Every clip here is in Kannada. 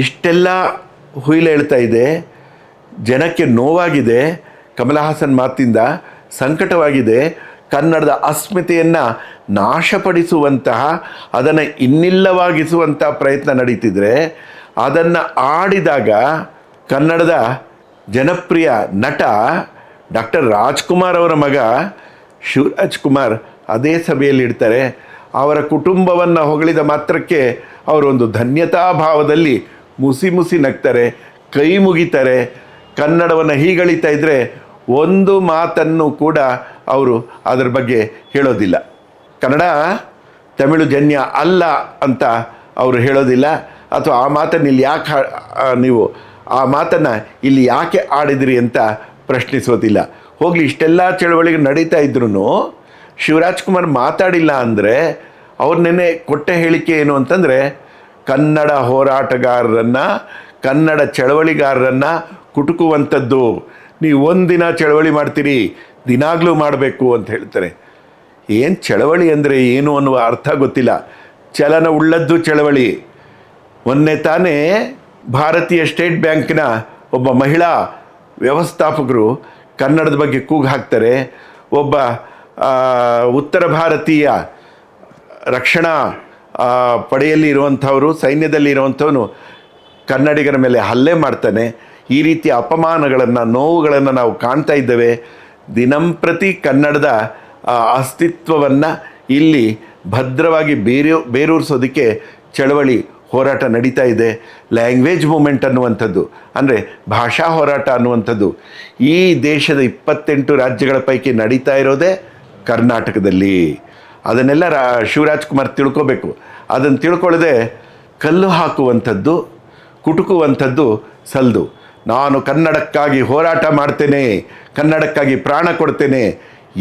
ಇಷ್ಟೆಲ್ಲ ಹುಯಿಲು ಹೇಳ್ತಾ ಇದೆ, ಜನಕ್ಕೆ ನೋವಾಗಿದೆ, ಕಮಲ ಹಾಸನ್ ಮಾತಿಂದ ಸಂಕಟವಾಗಿದೆ, ಕನ್ನಡದ ಅಸ್ಮಿತೆಯನ್ನು ನಾಶಪಡಿಸುವಂತಹ, ಅದನ್ನು ಇನ್ನಿಲ್ಲವಾಗಿಸುವಂಥ ಪ್ರಯತ್ನ ನಡೀತಿದ್ರೆ, ಅದನ್ನು ಆಡಿದಾಗ ಕನ್ನಡದ ಜನಪ್ರಿಯ ನಟ ಡಾಕ್ಟರ್ ರಾಜ್ಕುಮಾರ್ ಅವರ ಮಗ ಶಿವರಾಜ್ ಕುಮಾರ್ ಅದೇ ಸಭೆಯಲ್ಲಿ ಇಡ್ತಾರೆ ಅವರ ಕುಟುಂಬವನ್ನು ಹೊಗಳಿದ ಮಾತ್ರಕ್ಕೆ ಅವರೊಂದು ಧನ್ಯತಾ ಭಾವದಲ್ಲಿ ಮುಸಿ ಮುಸಿ ನಗ್ತಾರೆ, ಕೈ ಮುಗಿತಾರೆ, ಕನ್ನಡವನ್ನು ಹೀಗಳಿತಾ ಇದ್ದರೆ ಒಂದು ಮಾತನ್ನು ಕೂಡ ಅವರು ಅದರ ಬಗ್ಗೆ ಹೇಳೋದಿಲ್ಲ. ಕನ್ನಡ ತಮಿಳು ಜನ್ಯ ಅಲ್ಲ ಅಂತ ಅವರು ಹೇಳೋದಿಲ್ಲ. ಅಥವಾ ಆ ಮಾತನ್ನು ಇಲ್ಲಿ ಯಾಕೆ ನೀವು ಆ ಮಾತನ್ನು ಇಲ್ಲಿ ಯಾಕೆ ಆಡಿದಿರಿ ಅಂತ ಪ್ರಶ್ನಿಸೋದಿಲ್ಲ. ಹೋಗಲಿ, ಇಷ್ಟೆಲ್ಲ ಚಳವಳಿಗೆ ನಡೀತಾ ಇದ್ರೂ ಶಿವರಾಜ್ಕುಮಾರ್ ಮಾತಾಡಿಲ್ಲ ಅಂದರೆ ಅವ್ರು ನೆನೆ ಕೊಟ್ಟ ಹೇಳಿಕೆ ಏನು ಅಂತಂದರೆ ಕನ್ನಡ ಹೋರಾಟಗಾರರನ್ನು, ಕನ್ನಡ ಚಳವಳಿಗಾರರನ್ನು ಕುಟುಕುವಂಥದ್ದು. ನೀವು ಒಂದಿನ ಚಳವಳಿ ಮಾಡ್ತೀರಿ, ದಿನಾಗಲೂ ಮಾಡಬೇಕು ಅಂತ ಹೇಳ್ತಾರೆ. ಏನು ಚಳವಳಿ ಅಂದರೆ ಏನು ಅನ್ನುವ ಅರ್ಥ ಗೊತ್ತಿಲ್ಲ. ಚಲನ ಉಳ್ಳದ್ದು ಚಳವಳಿ. ಮೊನ್ನೆ ತಾನೇ ಭಾರತೀಯ ಸ್ಟೇಟ್ ಬ್ಯಾಂಕಿನ ಒಬ್ಬ ಮಹಿಳಾ ವ್ಯವಸ್ಥಾಪಕರು ಕನ್ನಡದ ಬಗ್ಗೆ ಕೂಗು ಹಾಕ್ತಾರೆ. ಒಬ್ಬ ಉತ್ತರ ಭಾರತೀಯ ರಕ್ಷಣಾ ಪಡೆಯಲ್ಲಿ ಇರುವಂಥವರು, ಸೈನ್ಯದಲ್ಲಿ ಇರುವಂಥವನು ಕನ್ನಡಿಗರ ಮೇಲೆ ಹಲ್ಲೆ ಮಾಡ್ತಾನೆ. ಈ ರೀತಿಯ ಅಪಮಾನಗಳನ್ನು, ನೋವುಗಳನ್ನು ನಾವು ಕಾಣ್ತಾ ಇದ್ದೇವೆ. ದಿನಂಪ್ರತಿ ಕನ್ನಡದ ಅಸ್ತಿತ್ವವನ್ನು ಇಲ್ಲಿ ಭದ್ರವಾಗಿ ಬೇರೆ, ಬೇರೂರಿಸೋದಕ್ಕೆ ಚಳವಳಿ ಹೋರಾಟ ನಡೀತಾ ಇದೆ. ಲ್ಯಾಂಗ್ವೇಜ್ ಮೂಮೆಂಟ್ ಅನ್ನುವಂಥದ್ದು, ಅಂದರೆ ಭಾಷಾ ಹೋರಾಟ ಅನ್ನುವಂಥದ್ದು, ಈ ದೇಶದ ಇಪ್ಪತ್ತೆಂಟು ರಾಜ್ಯಗಳ ಪೈಕಿ ನಡೀತಾ ಇರೋದೇ ಕರ್ನಾಟಕದಲ್ಲಿ. ಅದನ್ನೆಲ್ಲ ರಾ ಶಿವರಾಜ್ಕುಮಾರ್ ತಿಳ್ಕೋಬೇಕು. ಅದನ್ನು ತಿಳ್ಕೊಳ್ಳದೆ ಕಲ್ಲು ಹಾಕುವಂಥದ್ದು, ಕುಟುಕುವಂಥದ್ದು ಸಲ್ದು. ನಾನು ಕನ್ನಡಕ್ಕಾಗಿ ಹೋರಾಟ ಮಾಡ್ತೇನೆ, ಕನ್ನಡಕ್ಕಾಗಿ ಪ್ರಾಣ ಕೊಡ್ತೇನೆ.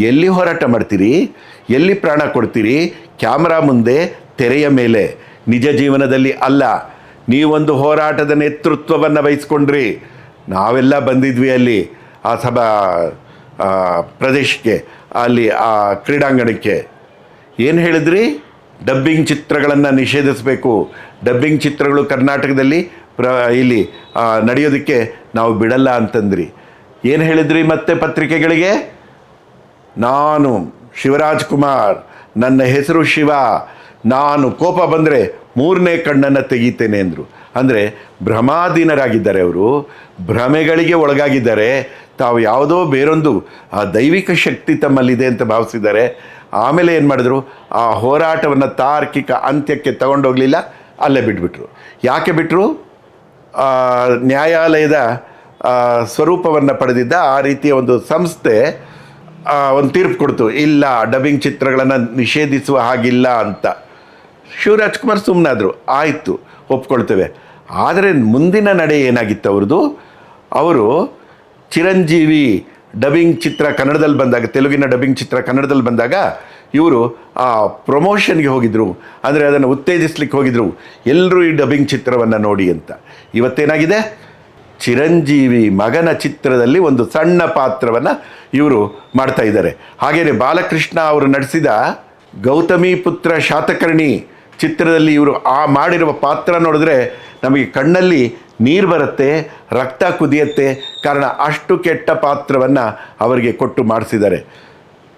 ಎಲ್ಲಿ ಹೋರಾಟ ಮಾಡ್ತೀರಿ? ಎಲ್ಲಿ ಪ್ರಾಣ ಕೊಡ್ತೀರಿ? ಕ್ಯಾಮ್ರಾ ಮುಂದೆ, ತೆರೆಯ ಮೇಲೆ. ನಿಜ ಜೀವನದಲ್ಲಿ ಅಲ್ಲ, ನೀವೊಂದು ಹೋರಾಟದ ನೇತೃತ್ವವನ್ನು ವಹಿಸ್ಕೊಂಡ್ರಿ. ನಾವೆಲ್ಲ ಬಂದಿದ್ವಿ ಅಲ್ಲಿ, ಆ ಸಭಾ ಪ್ರದೇಶಕ್ಕೆ, ಅಲ್ಲಿ ಆ ಕ್ರೀಡಾಂಗಣಕ್ಕೆ. ಏನು ಹೇಳಿದ್ರಿ? ಡಬ್ಬಿಂಗ್ ಚಿತ್ರಗಳನ್ನು ನಿಷೇಧಿಸಬೇಕು. ಡಬ್ಬಿಂಗ್ ಚಿತ್ರಗಳು ಕರ್ನಾಟಕದಲ್ಲಿ ಪ್ರ, ಇಲ್ಲಿ ನಡೆಯೋದಕ್ಕೆ ನಾವು ಬಿಡಲ್ಲ ಅಂತಂದ್ರಿ. ಏನು ಹೇಳಿದ್ರಿ ಮತ್ತೆ ಪತ್ರಿಕೆಗಳಿಗೆ? ನಾನು ಶಿವರಾಜ್ ಕುಮಾರ್, ನನ್ನ ಹೆಸರು ಶಿವ. ನಾನು ಕೋಪ ಬಂದರೆ ಮೂರನೇ ಕಣ್ಣನ್ನು ತೆಗೀತೇನೆ ಅಂದರು. ಅಂದರೆ ಭ್ರಮಾಧೀನರಾಗಿದ್ದಾರೆ ಅವರು, ಭ್ರಮೆಗಳಿಗೆ ಒಳಗಾಗಿದ್ದಾರೆ. ತಾವು ಯಾವುದೋ ಬೇರೊಂದು, ಆ ದೈವಿಕ ಶಕ್ತಿ ತಮ್ಮಲ್ಲಿದೆ ಅಂತ ಭಾವಿಸಿದ್ದಾರೆ. ಆಮೇಲೆ ಏನು ಮಾಡಿದ್ರು? ಆ ಹೋರಾಟವನ್ನು ತಾರ್ಕಿಕ ಅಂತ್ಯಕ್ಕೆ ತಗೊಂಡೋಗಲಿಲ್ಲ, ಅಲ್ಲೇ ಬಿಟ್ಬಿಟ್ರು. ಯಾಕೆ ಬಿಟ್ಟರು ನ್ಯಾಯಾಲಯದ ಸ್ವರೂಪವನ್ನು ಪಡೆದಿದ್ದ ಆ ರೀತಿಯ ಒಂದು ಸಂಸ್ಥೆ ಒಂದು ತೀರ್ಪು ಕೊಡ್ತು. ಇಲ್ಲ, ಡಬ್ಬಿಂಗ್ ಚಿತ್ರಗಳನ್ನು ನಿಷೇಧಿಸುವ ಹಾಗಿಲ್ಲ ಅಂತ. ಶಿವರಾಜ್ ಕುಮಾರ್ ಸುಮ್ಮನಾದರು ಆಯಿತು, ಒಪ್ಕೊಳ್ತೇವೆ. ಆದರೆ ಮುಂದಿನ ನಡೆ ಏನಾಗಿತ್ತು ಅವ್ರದ್ದು? ಅವರು ಚಿರಂಜೀವಿ ಡಬ್ಬಿಂಗ್ ಚಿತ್ರ ಕನ್ನಡದಲ್ಲಿ ಬಂದಾಗ, ತೆಲುಗಿನ ಡಬ್ಬಿಂಗ್ ಚಿತ್ರ ಕನ್ನಡದಲ್ಲಿ ಬಂದಾಗ ಇವರು ಆ ಪ್ರಮೋಷನ್ಗೆ ಹೋಗಿದ್ರು. ಅಂದರೆ ಅದನ್ನು ಉತ್ತೇಜಿಸ್ಲಿಕ್ಕೆ ಹೋಗಿದ್ರು. ಎಲ್ಲರೂ ಈ ಡಬ್ಬಿಂಗ್ ಚಿತ್ರವನ್ನು ನೋಡಿ ಅಂತ. ಇವತ್ತೇನಾಗಿದೆ? ಚಿರಂಜೀವಿ ಮಗನ ಚಿತ್ರದಲ್ಲಿ ಒಂದು ಸಣ್ಣ ಪಾತ್ರವನ್ನು ಇವರು ಮಾಡ್ತಾ ಇದ್ದಾರೆ. ಹಾಗೆಯೇ ಬಾಲಕೃಷ್ಣ ಅವರು ನಡೆಸಿದ ಗೌತಮಿ ಪುತ್ರ ಶಾತಕರ್ಣಿ ಚಿತ್ರದಲ್ಲಿ ಇವರು ಆ ಮಾಡಿರುವ ಪಾತ್ರ ನೋಡಿದ್ರೆ ನಮಗೆ ಕಣ್ಣಲ್ಲಿ ನೀರು ಬರುತ್ತೆ, ರಕ್ತ ಕುದಿಯತ್ತೆ. ಕಾರಣ ಅಷ್ಟು ಕೆಟ್ಟ ಪಾತ್ರವನ್ನು ಅವರಿಗೆ ಕೊಟ್ಟು ಮಾಡಿಸಿದ್ದಾರೆ.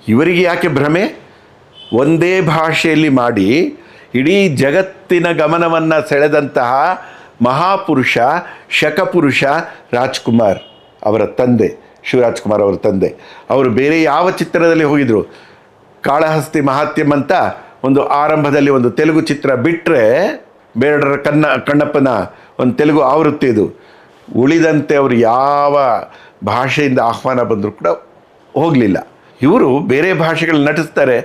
ಇವರಿಗೆ ಯಾಕೆ ಭ್ರಮೆ? ಒಂದೇ ಭಾಷೆಯಲ್ಲಿ ಮಾಡಿ ಇಡೀ ಜಗತ್ತಿನ ಗಮನವನ್ನು ಸೆಳೆದಂತಹ ಮಹಾಪುರುಷ, ಶಕಪುರುಷ ರಾಜ್ಕುಮಾರ್ ಅವರ ತಂದೆ, ಶಿವರಾಜ್ಕುಮಾರ್ ಅವರ ತಂದೆ. ಅವರು ಬೇರೆ ಯಾವ ಚಿತ್ರದಲ್ಲಿ ಹೋಗಿದ್ರು? ಕಾಳಹಸ್ತಿ ಮಹಾತ್ಯಂ ಅಂತ ಒಂದು ಆರಂಭದಲ್ಲಿ ಒಂದು ತೆಲುಗು ಚಿತ್ರ ಬಿಟ್ಟರೆ ಬೇಡರ ಕಣ್ಣ ಕಣ್ಣಪ್ಪನ ಒಂದು ತೆಲುಗು ಆವೃತ್ತಿ ಇದು. ಉಳಿದಂತೆ ಅವರು ಯಾವ ಭಾಷೆಯಿಂದ ಆಹ್ವಾನ ಬಂದರೂ ಕೂಡ ಹೋಗಲಿಲ್ಲ. ಇವರು ಬೇರೆ ಭಾಷೆಗಳು ನಟಿಸ್ತಾರೆ.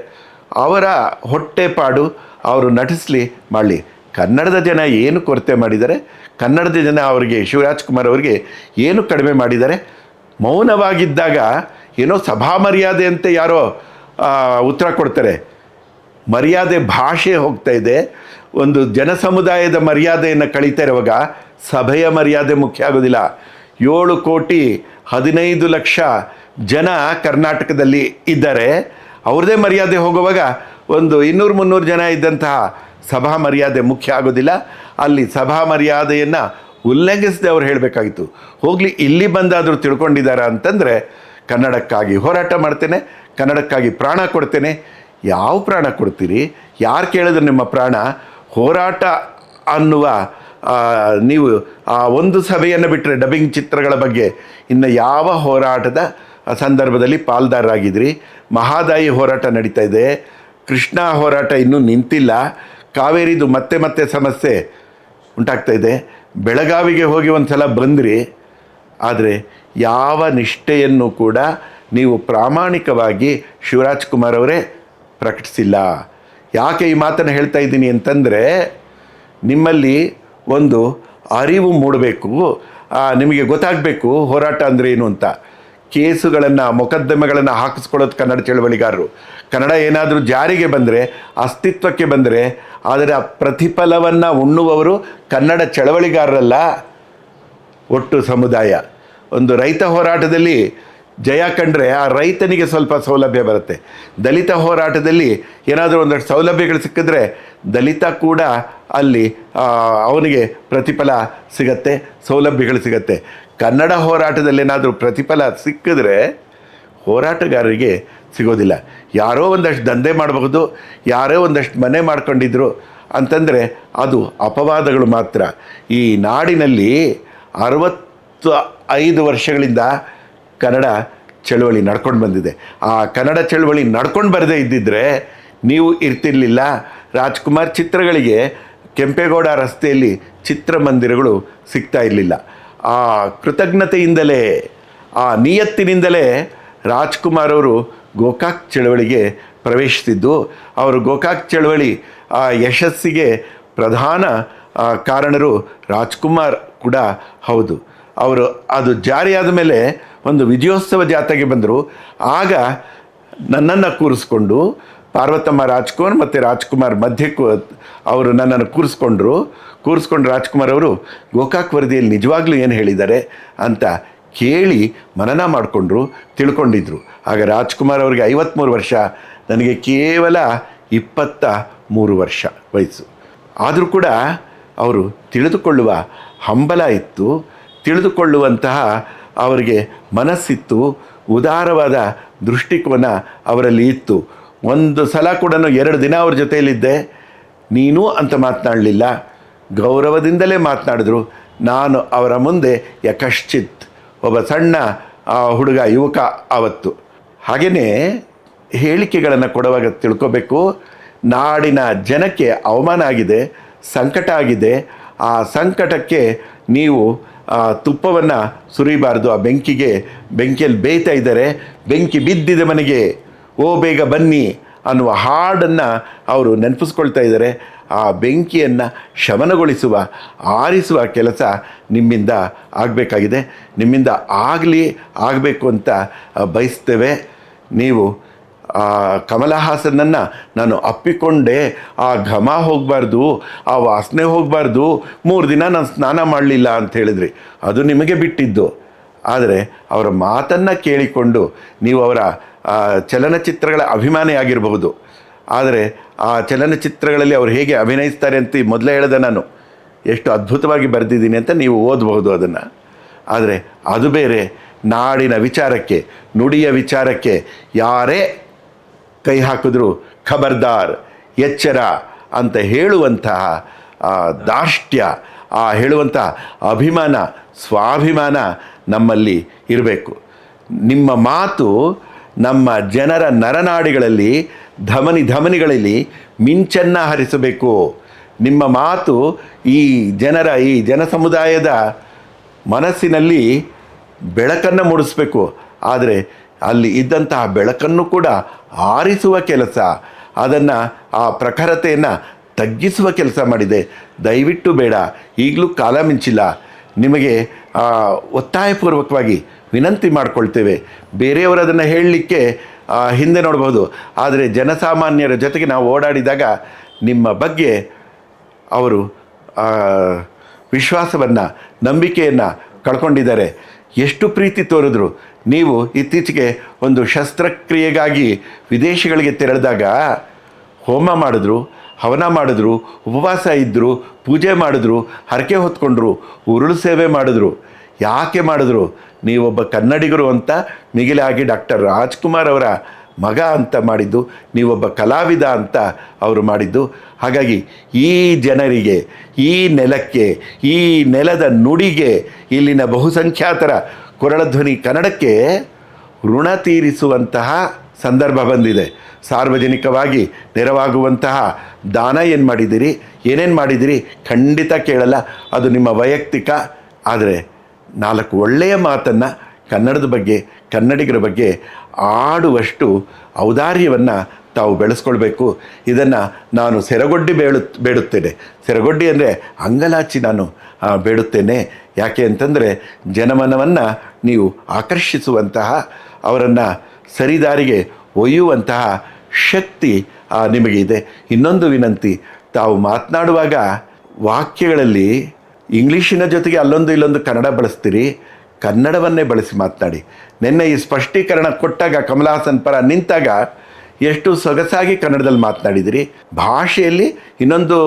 ಅವರ ಹೊಟ್ಟೆಪಾಡು ಅವರು ನಟಿಸಲಿ, ಮಾಡಲಿ. ಕನ್ನಡದ ಜನ ಏನು ಕೊರತೆ ಮಾಡಿದ್ದಾರೆ, ಕನ್ನಡದ ಜನ ಅವರಿಗೆ ಶಿವರಾಜ್ಕುಮಾರ್ ಅವರಿಗೆ ಏನು ಕಡಿಮೆ ಮಾಡಿದ್ದಾರೆ. ಮೌನವಾಗಿದ್ದಾಗ ಏನೋ ಸಭಾ ಮರ್ಯಾದೆ ಅಂತ ಯಾರೋ ಉತ್ತರ ಕೊಡ್ತಾರೆ. ಮರ್ಯಾದೆ ಭಾಷೆ ಹೋಗ್ತಾ ಇದೆ. ಒಂದು ಜನಸಮುದಾಯದ ಮರ್ಯಾದೆಯನ್ನು ಕಳೀತಾ ಇರುವಾಗ ಸಭೆಯ ಮರ್ಯಾದೆ ಮುಖ್ಯ ಆಗೋದಿಲ್ಲ. ಏಳು ಕೋಟಿ ಹದಿನೈದು ಲಕ್ಷ ಜನ ಕರ್ನಾಟಕದಲ್ಲಿ ಇದ್ದಾರೆ. ಅವ್ರದ್ದೇ ಮರ್ಯಾದೆ ಹೋಗುವಾಗ ಒಂದು ಇನ್ನೂರು ಮುನ್ನೂರು ಜನ ಇದ್ದಂತಹ ಸಭಾ ಮರ್ಯಾದೆ ಮುಖ್ಯ ಆಗೋದಿಲ್ಲ. ಅಲ್ಲಿ ಸಭಾ ಮರ್ಯಾದೆಯನ್ನು ಉಲ್ಲಂಘಿಸದೆ ಅವ್ರು ಹೇಳಬೇಕಾಗಿತ್ತು. ಹೋಗಲಿ, ಇಲ್ಲಿ ಬಂದಾದರೂ ತಿಳ್ಕೊಂಡಿದ್ದಾರೆ ಅಂತಂದರೆ ಕನ್ನಡಕ್ಕಾಗಿ ಹೋರಾಟ ಮಾಡ್ತೇನೆ, ಕನ್ನಡಕ್ಕಾಗಿ ಪ್ರಾಣ ಕೊಡ್ತೇನೆ. ಯಾವ ಪ್ರಾಣ ಕೊಡ್ತೀರಿ? ಯಾರು ಕೇಳಿದ್ರು ನಿಮ್ಮ ಪ್ರಾಣ? ಹೋರಾಟ ಅನ್ನುವ ನೀವು ಆ ಒಂದು ಸಭೆಯನ್ನು ಬಿಟ್ಟರೆ ಡಬ್ಬಿಂಗ್ ಚಿತ್ರಗಳ ಬಗ್ಗೆ ಇನ್ನು ಯಾವ ಹೋರಾಟದ ಸಂದರ್ಭದಲ್ಲಿ ಪಾಲ್ದಾರರಾಗಿದ್ರಿ ಮಹಾದಾಯಿ ಹೋರಾಟ ನಡೀತಾ ಇದೆ. ಕೃಷ್ಣ ಹೋರಾಟ ಇನ್ನೂ ನಿಂತಿಲ್ಲ. ಕಾವೇರಿದು ಮತ್ತೆ ಮತ್ತೆ ಸಮಸ್ಯೆ ಉಂಟಾಗ್ತಾ ಇದೆ. ಬೆಳಗಾವಿಗೆ ಹೋಗಿ ಒಂದು ಸಲ ಬಂದ್ರಿ. ಆದರೆ ಯಾವ ನಿಷ್ಠೆಯನ್ನು ಕೂಡ ನೀವು ಪ್ರಾಮಾಣಿಕವಾಗಿ ಶಿವರಾಜ್ಕುಮಾರ್ ಅವರೇ ಪ್ರಕಟಿಸಿಲ್ಲ. ಯಾಕೆ ಈ ಮಾತನ್ನು ಹೇಳ್ತಾ ಇದ್ದೀನಿ ಅಂತಂದರೆ ನಿಮ್ಮಲ್ಲಿ ಒಂದು ಅರಿವು ಮೂಡಬೇಕು ನಿಮಗೆ ಗೊತ್ತಾಗಬೇಕು ಹೋರಾಟ ಅಂದರೆ ಏನು ಅಂತ. ಕೇಸುಗಳನ್ನು, ಮೊಕದ್ದಮೆಗಳನ್ನು ಹಾಕಿಸ್ಕೊಳ್ಳೋದು ಕನ್ನಡ ಚಳವಳಿಗಾರರು. ಕನ್ನಡ ಏನಾದರೂ ಜಾರಿಗೆ ಬಂದರೆ, ಅಸ್ತಿತ್ವಕ್ಕೆ ಬಂದರೆ, ಅದರ ಪ್ರತಿಫಲವನ್ನು ಉಣ್ಣುವವರು ಕನ್ನಡ ಚಳವಳಿಗಾರರಲ್ಲ, ಒಟ್ಟು ಸಮುದಾಯ. ಒಂದು ರೈತ ಹೋರಾಟದಲ್ಲಿ ಜಯ ಕಂಡ್ರೆ ಆ ರೈತನಿಗೆ ಸ್ವಲ್ಪ ಸೌಲಭ್ಯ ಬರುತ್ತೆ. ದಲಿತ ಹೋರಾಟದಲ್ಲಿ ಏನಾದರೂ ಒಂದಷ್ಟು ಸೌಲಭ್ಯಗಳು ಸಿಕ್ಕಿದ್ರೆ ದಲಿತ ಕೂಡ ಅಲ್ಲಿ ಅವನಿಗೆ ಪ್ರತಿಫಲ ಸಿಗತ್ತೆ, ಸೌಲಭ್ಯಗಳು ಸಿಗತ್ತೆ. ಕನ್ನಡ ಹೋರಾಟದಲ್ಲಿ ಏನಾದರೂ ಪ್ರತಿಫಲ ಸಿಕ್ಕಿದ್ರೆ ಹೋರಾಟಗಾರರಿಗೆ ಸಿಗೋದಿಲ್ಲ. ಯಾರೋ ಒಂದಷ್ಟು ದಂಧೆ ಮಾಡಬಹುದು, ಯಾರೋ ಒಂದಷ್ಟು ಮನೆ ಮಾಡ್ಕೊಂಡಿದ್ರು ಅಂತಂದರೆ ಅದು ಅಪವಾದಗಳು ಮಾತ್ರ. ಈ ನಾಡಿನಲ್ಲಿ ಅರವತ್ತು ಐದು ವರ್ಷಗಳಿಂದ ಕನ್ನಡ ಚಳುವಳಿ ನಡ್ಕೊಂಡು ಬಂದಿದೆ. ಆ ಕನ್ನಡ ಚಳುವಳಿ ನಡ್ಕೊಂಡು ಬರದೇ ಇದ್ದಿದ್ದರೆ ನೀವು ಇರ್ತಿರ್ಲಿಲ್ಲ. ರಾಜ್ಕುಮಾರ್ ಚಿತ್ರಗಳಿಗೆ ಕೆಂಪೇಗೌಡ ರಸ್ತೆಯಲ್ಲಿ ಚಿತ್ರಮಂದಿರಗಳು ಸಿಗ್ತಾ ಇರಲಿಲ್ಲ. ಆ ಕೃತಜ್ಞತೆಯಿಂದಲೇ, ಆ ನಿಯತ್ತಿನಿಂದಲೇ ರಾಜ್ಕುಮಾರ್ ಅವರು ಗೋಕಾಕ್ ಚಳವಳಿಗೆ ಪ್ರವೇಶಿಸಿದ್ದು. ಅವರು ಗೋಕಾಕ್ ಚಳವಳಿ, ಆ ಯಶಸ್ಸಿಗೆ ಪ್ರಧಾನ ಕಾರಣರು ರಾಜ್ಕುಮಾರ್ ಕೂಡ ಹೌದು. ಅವರು, ಅದು ಜಾರಿಯಾದ ಮೇಲೆ ಒಂದು ವಿಜಯೋತ್ಸವ ಜಾತ್ರೆಗೆ ಬಂದರು. ಆಗ ನನ್ನನ್ನು ಕೂರಿಸ್ಕೊಂಡು ಪಾರ್ವತಮ್ಮ ರಾಜ್ಕುಮಾರ್ ಮತ್ತು ರಾಜ್ಕುಮಾರ್ ಮಧ್ಯೆ ಕೂ ಅವರು ನನ್ನನ್ನು ಕೂರಿಸ್ಕೊಂಡ್ರು. ಕೂರಿಸ್ಕೊಂಡು ರಾಜ್ಕುಮಾರ್ ಅವರು, ಗೋಕಾಕ್ ವರದಿಯಲ್ಲಿ ನಿಜವಾಗ್ಲೂ ಏನು ಹೇಳಿದ್ದಾರೆ? ಅಂತ ಕೇಳಿ ಮನನ ಮಾಡಿಕೊಂಡ್ರು, ತಿಳ್ಕೊಂಡಿದ್ರು. ಆಗ ರಾಜ್ಕುಮಾರ್ ಅವರಿಗೆ ಐವತ್ತ್ಮೂರು ವರ್ಷ, ನನಗೆ ಕೇವಲ ಇಪ್ಪತ್ತ ಮೂರು ವರ್ಷ ವಯಸ್ಸು. ಆದರೂ ಕೂಡ ಅವರು ತಿಳಿದುಕೊಳ್ಳುವ ಹಂಬಲ ಇತ್ತು. ತಿಳಿದುಕೊಳ್ಳುವಂತಹ ಅವರಿಗೆ ಮನಸ್ಸಿತ್ತು ಉದಾರವಾದ ದೃಷ್ಟಿಕೋನ ಅವರಲ್ಲಿ ಇತ್ತು. ಒಂದು ಸಲ ಕೂಡ ಎರಡು ದಿನ ಅವ್ರ ಜೊತೆಯಲ್ಲಿದ್ದೆ. ನೀನು ಅಂತ ಮಾತನಾಡಲಿಲ್ಲ. ಗೌರವದಿಂದಲೇ ಮಾತನಾಡಿದ್ರು. ನಾನು ಅವರ ಮುಂದೆ ಯಕಶ್ಚಿತ್ ಒಬ್ಬ ಸಣ್ಣ ಆ, ಹುಡುಗ ಯುವಕ ಆವತ್ತು. ಹಾಗೆಯೇ ಹೇಳಿಕೆಗಳನ್ನು ಕೊಡುವಾಗ ತಿಳ್ಕೋಬೇಕು. ನಾಡಿನ ಜನಕ್ಕೆ ಅವಮಾನ ಆಗಿದೆ ಸಂಕಟ ಆಗಿದೆ. ಆ ಸಂಕಟಕ್ಕೆ ನೀವು ತುಪ್ಪವನ್ನು ಸುರಿಬಾರ್ದು. ಆ ಬೆಂಕಿಗೆ, ಬೆಂಕಿಯಲ್ಲಿ ಬೇಯ್ತಾ ಇದ್ದಾರೆ. ಬೆಂಕಿ ಬಿದ್ದಿದೆ ಮನೆಗೆ. ಓ, ಬೇಗ ಬನ್ನಿ ಅನ್ನುವ ಹಾಡನ್ನು ಅವರು ನೆನಪಿಸ್ಕೊಳ್ತಾ ಇದ್ದಾರೆ. ಆ ಬೆಂಕಿಯನ್ನು ಶಮನಗೊಳಿಸುವ, ಆರಿಸುವ ಕೆಲಸ ನಿಮ್ಮಿಂದ ಆಗಬೇಕಾಗಿದೆ. ನಿಮ್ಮಿಂದ ಆಗಲಿ, ಆಗಬೇಕು ಅಂತ ಬಯಸ್ತೇವೆ. ನೀವು ಆ ಕಮಲ ಹಾಸನನ್ನು ನಾನು ಅಪ್ಪಿಕೊಂಡೆ. ಆ ಘಮ ಹೋಗಬಾರ್ದು, ಆ ವಾಸನೆ ಹೋಗಬಾರ್ದು. ಮೂರು ದಿನ ನಾನು ಸ್ನಾನ ಮಾಡಲಿಲ್ಲ ಅಂತ ಹೇಳಿದ್ರಿ. ಅದು ನಿಮಗೆ ಬಿಟ್ಟಿದ್ದು. ಆದರೆ ಅವರ ಮಾತನ್ನು ಕೇಳಿಕೊಂಡು ನೀವು ಅವರ ಚಲನಚಿತ್ರಗಳ ಅಭಿಮಾನಿಯಾಗಿರಬಹುದು ಆದರೆ ಆ ಚಲನಚಿತ್ರಗಳಲ್ಲಿ ಅವರು ಹೇಗೆ ಅಭಿನಯಿಸ್ತಾರೆ ಅಂತ ಮೊದಲೇ ಹೇಳಿದೆ ನಾನು. ಎಷ್ಟು ಅದ್ಭುತವಾಗಿ ಬರೆದಿದ್ದೀನಿ ಅಂತ ನೀವು ಓದಬಹುದು ಅದನ್ನು. ಆದರೆ ಅದು ಬೇರೆ. ನಾಡಿನ ವಿಚಾರಕ್ಕೆ, ನುಡಿಯ ವಿಚಾರಕ್ಕೆ ಯಾರೇ ಕೈ ಹಾಕಿದ್ರು, ಖಬರ್ದಾರ್, ಎಚ್ಚರ ಅಂತ ಹೇಳುವಂತಹ ದಾಷ್ಟ್ಯ ಆ ಹೇಳುವಂಥ ಅಭಿಮಾನ, ಸ್ವಾಭಿಮಾನ ನಮ್ಮಲ್ಲಿ ಇರಬೇಕು. ನಿಮ್ಮ ಮಾತು ನಮ್ಮ ಜನರ ನರನಾಡಿಗಳಲ್ಲಿ, ಧಮನಿ ಧಮನಿಗಳಲ್ಲಿ ಮಿಂಚನ್ನು ಹರಿಸಬೇಕು. ನಿಮ್ಮ ಮಾತು ಈ ಜನರ, ಈ ಜನಸಮುದಾಯದ ಮನಸ್ಸಿನಲ್ಲಿ ಬೆಳಕನ್ನು ಮೂಡಿಸ್ಬೇಕು. ಆದರೆ ಅಲ್ಲಿ ಇದ್ದಂತಹ ಬೆಳಕನ್ನು ಕೂಡ ಆರಿಸುವ ಕೆಲಸ, ಅದನ್ನು ಆ ಪ್ರಖರತೆಯನ್ನು ತಗ್ಗಿಸುವ ಕೆಲಸ ಮಾಡಿದೆ. ದಯವಿಟ್ಟು ಬೇಡ, ಈಗಲೂ ಕಾಲ ಮಿಂಚಿಲ್ಲ. ನಿಮಗೆ ಒತ್ತಾಯಪೂರ್ವಕವಾಗಿ ವಿನಂತಿ ಮಾಡಿಕೊಳ್ತೇವೆ. ಬೇರೆಯವರು ಅದನ್ನು ಹೇಳಲಿಕ್ಕೆ ಹಿಂದೆ ನೋಡ್ಬೋದು ಆದರೆ ಜನಸಾಮಾನ್ಯರ ಜೊತೆಗೆ ನಾವು ಓಡಾಡಿದಾಗ ನಿಮ್ಮ ಬಗ್ಗೆ ಅವರು ವಿಶ್ವಾಸವನ್ನು, ನಂಬಿಕೆಯನ್ನು ಕಳ್ಕೊಂಡಿದ್ದಾರೆ. ಎಷ್ಟು ಪ್ರೀತಿ ತೋರಿದ್ರು. ನೀವು ಇತ್ತೀಚೆಗೆ ಒಂದು ಶಸ್ತ್ರಕ್ರಿಯೆಗಾಗಿ ವಿದೇಶಗಳಿಗೆ ತೆರಳಿದಾಗ ಹೋಮ ಮಾಡಿದ್ರು, ಹವನ ಮಾಡಿದ್ರು, ಉಪವಾಸ ಇದ್ದರು ಪೂಜೆ ಮಾಡಿದ್ರು, ಹರಕೆ ಹೊತ್ಕೊಂಡ್ರು, ಉರುಳು ಸೇವೆ ಮಾಡಿದ್ರು. ಯಾಕೆ ಮಾಡಿದ್ರು? ನೀವೊಬ್ಬ ಕನ್ನಡಿಗರು ಅಂತ ಮಿಗಿಲಾಗಿ ಡಾಕ್ಟರ್ ರಾಜ್ಕುಮಾರ್ ಅವರ ಮಗ ಅಂತ ಮಾಡಿದ್ದು, ನೀವೊಬ್ಬ ಕಲಾವಿದ ಅಂತ ಅವರು ಮಾಡಿದ್ದು. ಹಾಗಾಗಿ ಈ ಜನರಿಗೆ, ಈ ನೆಲಕ್ಕೆ, ಈ ನೆಲದ ನುಡಿಗೆ ಇಲ್ಲಿನ ಬಹುಸಂಖ್ಯಾತರ ಕೊರಳಧ್ವನಿ ಕನ್ನಡಕ್ಕೆ ಋಣ ತೀರಿಸುವಂತಹ ಸಂದರ್ಭ ಬಂದಿದೆ. ಸಾರ್ವಜನಿಕವಾಗಿ ನೆರವಾಗುವಂತಹ ದಾನ ಏನು ಮಾಡಿದ್ದೀರಿ, ಏನೇನು ಮಾಡಿದ್ದೀರಿ ಖಂಡಿತ ಕೇಳಲ್ಲ. ಅದು ನಿಮ್ಮ ವೈಯಕ್ತಿಕ, ಆದರೆ ನಾಲ್ಕು ಒಳ್ಳೆಯ ಮಾತನ್ನು ಕನ್ನಡದ ಬಗ್ಗೆ, ಕನ್ನಡಿಗರ ಬಗ್ಗೆ ಆಡುವಷ್ಟು ಔದಾರ್ಯವನ್ನು ತಾವು ಬೆಳೆಸ್ಕೊಳ್ಬೇಕು. ಇದನ್ನು ನಾನು ಸೆರಗೊಡ್ಡಿ ಬೇಳು, ಬೇಡುತ್ತೇನೆ. ಸೆರಗೊಡ್ಡಿ ಅಂದರೆ ಅಂಗಲಾಚಿ ನಾನು ಬೇಡುತ್ತೇನೆ. ಯಾಕೆ ಅಂತಂದರೆ ಜನಮನವನ್ನು ನೀವು ಆಕರ್ಷಿಸುವಂತಹ, ಅವರನ್ನು ಸರಿದಾರಿಗೆ ಒಯ್ಯುವಂತಹ ಶಕ್ತಿ ನಿಮಗೆ ಇದೆ. ಇನ್ನೊಂದು ವಿನಂತಿ, ತಾವು ಮಾತನಾಡುವಾಗ ವಾಕ್ಯಗಳಲ್ಲಿ ಇಂಗ್ಲೀಷಿನ ಜೊತೆಗೆ ಅಲ್ಲೊಂದು ಇಲ್ಲೊಂದು ಕನ್ನಡ ಬಳಸ್ತೀರಿ. ಕನ್ನಡವನ್ನೇ ಬಳಸಿ ಮಾತನಾಡಿ. ನಿನ್ನೆ ಈ ಸ್ಪಷ್ಟೀಕರಣ ಕೊಟ್ಟಾಗ ಕಮಲಹಾಸನ್ ಪರ ನಿಂತಾಗ ಎಷ್ಟು ಸೊಗಸಾಗಿ ಕನ್ನಡದಲ್ಲಿ ಮಾತನಾಡಿದಿರಿ. ಭಾಷೆಯಲ್ಲಿ ಇನ್ನೊಂದು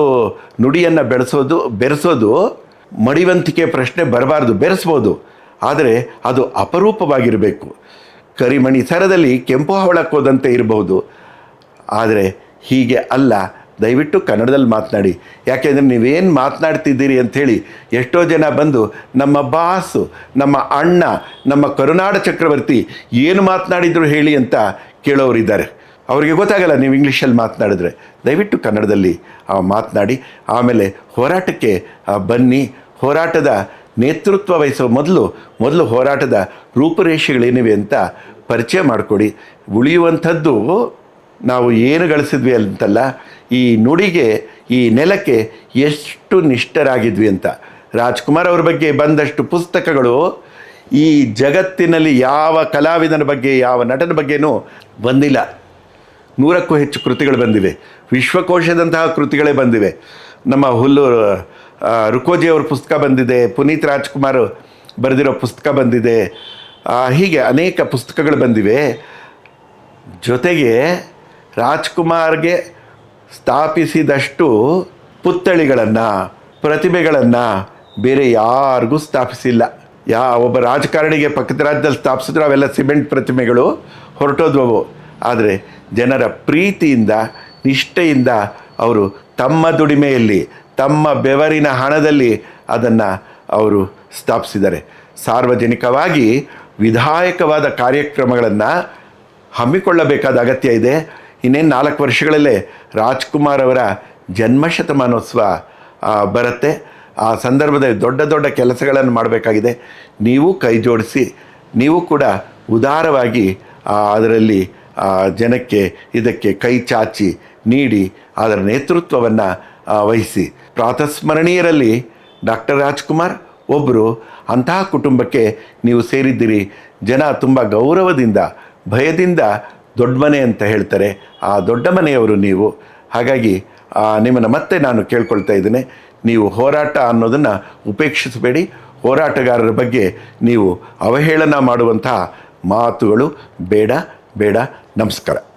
ನುಡಿಯನ್ನು ಬೆಳೆಸೋದು, ಬೆರೆಸೋದು ಮಡಿವಂತಿಕೆ ಪ್ರಶ್ನೆ ಬರಬಾರ್ದು, ಬೆರೆಸ್ಬೋದು. ಆದರೆ ಅದು ಅಪರೂಪವಾಗಿರಬೇಕು. ಕರಿಮಣಿ ಸರದಲ್ಲಿ ಕೆಂಪು ಹವಳಕ್ಕೋದಂತೆ ಇರಬಹುದು. ಆದರೆ ಹೀಗೆ ಅಲ್ಲ. ದಯವಿಟ್ಟು ಕನ್ನಡದಲ್ಲಿ ಮಾತನಾಡಿ. ಯಾಕೆಂದರೆ ನೀವೇನು ಮಾತನಾಡ್ತಿದ್ದೀರಿ ಅಂಥೇಳಿ ಎಷ್ಟೋ ಜನ ಬಂದು ನಮ್ಮ ಬಾಸು, ನಮ್ಮ ಅಣ್ಣ, ನಮ್ಮ ಕರುನಾಡ ಚಕ್ರವರ್ತಿ ಏನು ಮಾತನಾಡಿದ್ರು ಹೇಳಿ ಅಂತ ಕೇಳೋರಿದ್ದಾರೆ ಅವರಿಗೆ ಗೊತ್ತಾಗಲ್ಲ ನೀವು ಇಂಗ್ಲೀಷಲ್ಲಿ ಮಾತನಾಡಿದ್ರೆ. ದಯವಿಟ್ಟು ಕನ್ನಡದಲ್ಲಿ ಮಾತನಾಡಿ. ಆಮೇಲೆ ಹೋರಾಟಕ್ಕೆ ಬನ್ನಿ. ಹೋರಾಟದ ನೇತೃತ್ವ ವಹಿಸೋ ಮೊದಲು ಮೊದಲು ಹೋರಾಟದ ರೂಪುರೇಷೆಗಳೇನಿವೆ ಅಂತ ಪರಿಚಯ ಮಾಡಿಕೊಡಿ. ಉಳಿಯುವಂಥದ್ದು ನಾವು ಏನು ಗಳಿಸಿದ್ವಿ ಅಂತಲ್ಲ ಈ ನುಡಿಗೆ, ಈ ನೆಲಕ್ಕೆ ಎಷ್ಟು ನಿಷ್ಠರಾಗಿದ್ವಿ ಅಂತ. ರಾಜ್ಕುಮಾರ್ ಅವ್ರ ಬಗ್ಗೆ ಬಂದಷ್ಟು ಪುಸ್ತಕಗಳು ಈ ಜಗತ್ತಿನಲ್ಲಿ ಯಾವ ಕಲಾವಿದನ ಬಗ್ಗೆ, ಯಾವ ನಟನ ಬಗ್ಗೆನೂ ಬಂದಿಲ್ಲ. ನೂರಕ್ಕೂ ಹೆಚ್ಚು ಕೃತಿಗಳು ಬಂದಿವೆ. ವಿಶ್ವಕೋಶದಂತಹ ಕೃತಿಗಳೇ ಬಂದಿವೆ. ನಮ್ಮ ಹುಲ್ಲು ರುಕೋಜಿಯವ್ರ ಪುಸ್ತಕ ಬಂದಿದೆ, ಪುನೀತ್ ರಾಜ್ಕುಮಾರ್ ಬರೆದಿರೋ ಪುಸ್ತಕ ಬಂದಿದೆ ಹೀಗೆ ಅನೇಕ ಪುಸ್ತಕಗಳು ಬಂದಿವೆ. ಜೊತೆಗೆ ರಾಜ್ಕುಮಾರ್ಗೆ ಸ್ಥಾಪಿಸಿದಷ್ಟು ಪುತ್ಥಳಿಗಳನ್ನು, ಪ್ರತಿಮೆಗಳನ್ನು ಬೇರೆ ಯಾರಿಗೂ ಸ್ಥಾಪಿಸಿಲ್ಲ. ಯಾ, ಒಬ್ಬ ರಾಜಕಾರಣಿಗೆ ಪಕ್ಕದ ರಾಜ್ಯದಲ್ಲಿ ಸ್ಥಾಪಿಸಿದ್ರೆ, ಅವೆಲ್ಲ ಸಿಮೆಂಟ್ ಪ್ರತಿಮೆಗಳು ಹೊರಟೋದ್ವವು. ಆದರೆ ಜನರ ಪ್ರೀತಿಯಿಂದ, ನಿಷ್ಠೆಯಿಂದ ಅವರು ತಮ್ಮ ದುಡಿಮೆಯಲ್ಲಿ, ತಮ್ಮ ಬೆವರಿನ ಹಣದಲ್ಲಿ ಅದನ್ನು ಅವರು ಸ್ಥಾಪಿಸಿದ್ದಾರೆ. ಸಾರ್ವಜನಿಕವಾಗಿ ವಿಧಾಯಕವಾದ ಕಾರ್ಯಕ್ರಮಗಳನ್ನು ಹಮ್ಮಿಕೊಳ್ಳಬೇಕಾದ ಅಗತ್ಯ ಇದೆ. ಇನ್ನೇನು ನಾಲ್ಕು ವರ್ಷಗಳಲ್ಲೇ ರಾಜ್ಕುಮಾರ್ ಅವರ ಜನ್ಮಶತಮಾನೋತ್ಸವ ಬರುತ್ತೆ. ಆ ಸಂದರ್ಭದಲ್ಲಿ ದೊಡ್ಡ ದೊಡ್ಡ ಕೆಲಸಗಳನ್ನು ಮಾಡಬೇಕಾಗಿದೆ. ನೀವು ಕೈ ಜೋಡಿಸಿ, ನೀವು ಕೂಡ ಉದಾರವಾಗಿ ಅದರಲ್ಲಿ ಜನಕ್ಕೆ ಇದಕ್ಕೆ ಕೈ ಚಾಚಿ ನೀಡಿ ಅದರ ನೇತೃತ್ವವನ್ನು ವಹಿಸಿ. ಪ್ರಾತಸ್ಮರಣೀಯರಲ್ಲಿ ಡಾಕ್ಟರ್ ರಾಜ್ಕುಮಾರ್ ಒಬ್ಬರು ಅಂತಹ ಕುಟುಂಬಕ್ಕೆ ನೀವು ಸೇರಿದ್ದೀರಿ. ಜನ ತುಂಬ ಗೌರವದಿಂದ, ಭಯದಿಂದ ದೊಡ್ಡ ಮನೆ ಅಂತ ಹೇಳ್ತಾರೆ. ಆ ದೊಡ್ಡ ಮನೆಯವರು ನೀವು. ಹಾಗಾಗಿ ನಿಮ್ಮನ್ನು ಮತ್ತೆ ನಾನು ಕೇಳ್ಕೊಳ್ತಾ ಇದ್ದೇನೆ. ನೀವು ಹೋರಾಟ ಅನ್ನೋದನ್ನು ಉಪೇಕ್ಷಿಸಬೇಡಿ. ಹೋರಾಟಗಾರರ ಬಗ್ಗೆ ನೀವು ಅವಹೇಳನ ಮಾಡುವಂತಹ ಮಾತುಗಳು ಬೇಡ ಬೇಡ. ನಮಸ್ಕಾರ.